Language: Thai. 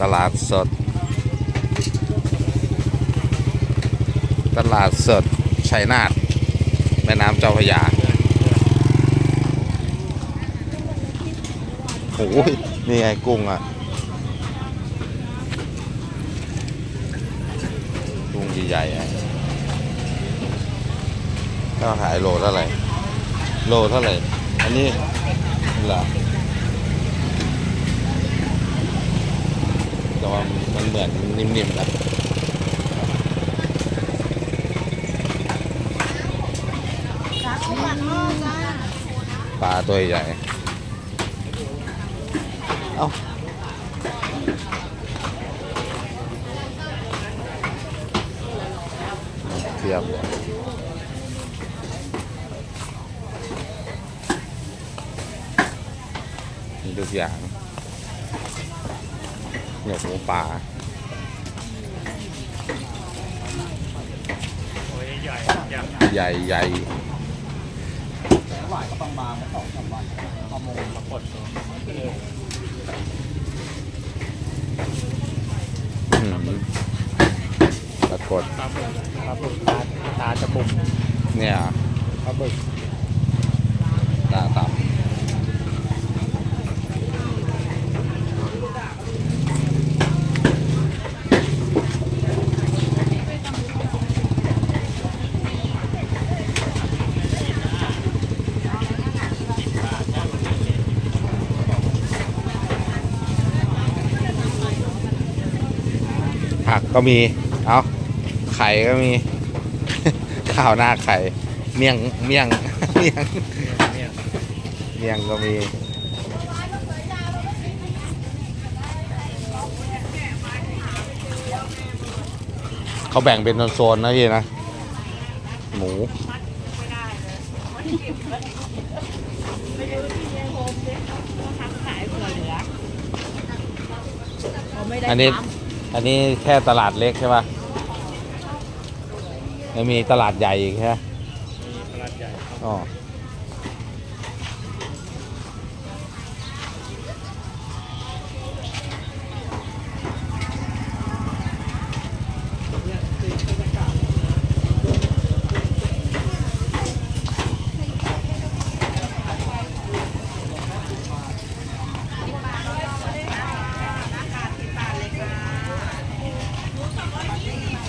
ตลาดสด ตลาดสดชัยนาทแม่น้ำเจ้าพระยาโอ้ยนี่ไงกุ้งอะ กุ้งใหญ่ๆอะก็ขายโลเท่าไหร่ โลเท่าไหร่ อันนี้เหรอแต่ ว่ามันเหมือนนิ่มๆนะปลาตัวใหญ่ เอ้าเทียบเลยมีทุกอย่าง เนี่ยหมูป่าโอ้ยใหญ่อย่างใหญ่ใหญ่หวานก็บางๆสองสามวันฮอร์โมนปรากฏตัวอืมปรากฏปลาบึกปลาบึกตาตาจะบุ่มเนี่ยปลาบึกหน้าต่ำ ผักก็มี เอาไข่ก็มี ข้าวหน้าไข่ เมี่ยง เมี่ยง เมี่ยงเนี่ยเมี่ยงก็มีเขาแบ่งเป็นโซนๆนะพี่นะ หมู อันนี้ อันนี้แค่ตลาดเล็กใช่ป่ะยังมีตลาดใหญ่อีกใช่ไหมมีตลาดใหญ่ครับอ๋อ